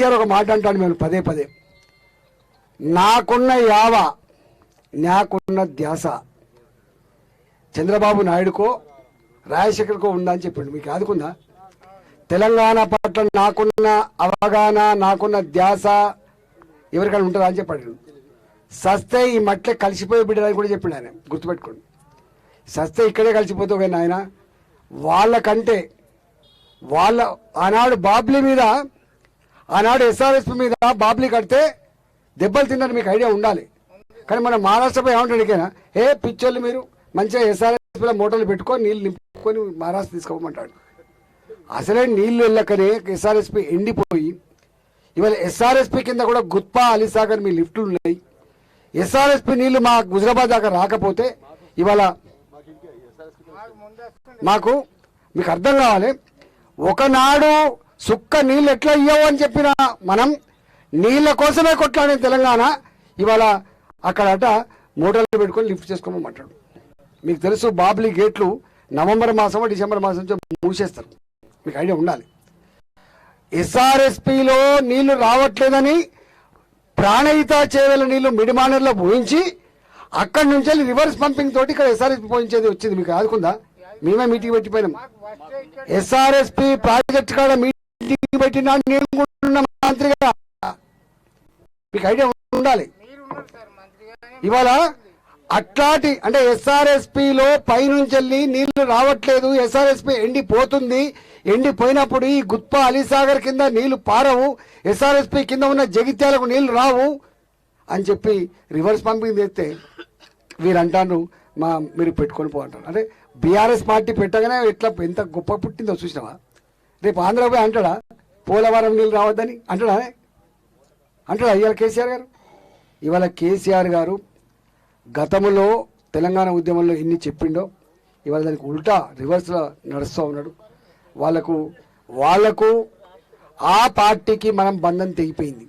కేసీఆర్ ఒక మాట అంటాడు మేము పదే పదే. నాకున్న యావ నాకున్న ధ్యాస. చంద్రబాబు నాయుడుకో రాజశేఖర్కో ఉందా అని చెప్పిండు. మీకు ఆదుకుందా? తెలంగాణ పట్ల నాకున్న అవగాహన నాకున్న ధ్యాస ఎవరికైనా ఉంటుందా అని చెప్పాడు. సస్తే ఈ మట్లే కలిసిపోయి బిడ్డలని కూడా చెప్పిండు ఆయన. గుర్తుపెట్టుకోండి. సస్తే ఇక్కడే కలిసిపోతావు కానీ ఆయన వాళ్ళకంటే వాళ్ళ ఆనాడు బాబ్లీ మీద ఆనాడు ఎస్ఆర్ఎస్పి మీద బాబ్లీ కడితే దెబ్బలు తిన్నారు మీకు ఐడియా ఉండాలి. కానీ మన మహారాష్ట్రపై ఏమంటాడికైనా ఏ పిచ్చోళ్ళు మీరు మంచిగా ఎస్ఆర్ఎస్పీలో మోటార్లు పెట్టుకొని నీళ్ళు నింపుకొని మహారాష్ట్ర తీసుకోమంటాడు అసలే నీళ్ళు వెళ్ళకనే ఎస్ఆర్ఎస్పి ఎండిపోయి ఇవాళ ఎస్ఆర్ఎస్పి కింద కూడా గుత్పా అలీసాగర్ మీ లిఫ్ట్లు ఉన్నాయి. ఎస్ఆర్ఎస్పి నీళ్ళు మా గుజరాబాద్ దాకా రాకపోతే ఇవాళ మాకు మీకు అర్థం కావాలి ఒకనాడు సుక్క నీళ్ళు ఎట్లా ఇయ్యవు అని చెప్పిన మనం నీళ్ళ కోసమే కొట్లాడే తెలంగాణ. ఇవాళ అక్కడట మోటార్లు పెట్టుకొని లిఫ్ట్ చేసుకోమంటాడు మీకు తెలుసు బాబ్లీ గేట్లు నవంబర్ మాసం డిసెంబర్ మాసం నుంచి మూసేస్తారు. మీకు ఐడియా ఉండాలి. ఎస్ఆర్ఎస్పిలో నీళ్ళు రావట్లేదని ప్రాణహిత చేవల నీళ్ళు మిడిమానర్లో పోయించి అక్కడి నుంచి రివర్స్ పంపింగ్ తోటి ఇక్కడ ఎస్ఆర్ఎస్పి పోయించేది వచ్చింది. మీకు ఆదుకుందా? మేమే మీటింగ్ పెట్టిపోయినాం. ఎస్ఆర్ఎస్పి ప్రాజెక్ట్ కాడ మీటింగ్ పెట్టినా నేను కూడా మంత్రిగా. మీకు ఐడియా ఉండాలి. ఇవాళ అట్లాంటి అంటే ఎస్ఆర్ఎస్పిలో పైనుంచి వెళ్ళి నీళ్ళు రావట్లేదు ఎస్ఆర్ఎస్పి ఎండిపోతుంది. ఎండిపోయినప్పుడు ఈ గుత్ప అలీసాగర్ కింద నీళ్ళు పారవు ఎస్ఆర్ఎస్పి కింద ఉన్న జగిత్యాలకు నీళ్ళు రావు అని చెప్పి రివర్స్ పంపింగ్ చేస్తే వీరంటాను మా మీరు పెట్టుకొని పో అంటారు అంటే బీఆర్ఎస్ పార్టీ పెట్టగానే ఎట్లా ఎంత గొప్ప పుట్టిందో చూసినావా? రేపు ఆంధ్రపోయి అంటాడా? పోలవరం నీళ్ళు రావద్దని అంటాడా అంటాడా ఇవాళ కేసీఆర్ గారు? ఇవాళ కేసీఆర్ గారు గతంలో తెలంగాణ ఉద్యమంలో ఎన్ని చెప్పిండో ఇవాళ దానికి ఉల్టా రివర్స్లో నడుస్తూ ఉన్నాడు. వాళ్ళకు వాళ్ళకు ఆ పార్టీకి మనం బంధం తెగిపోయింది.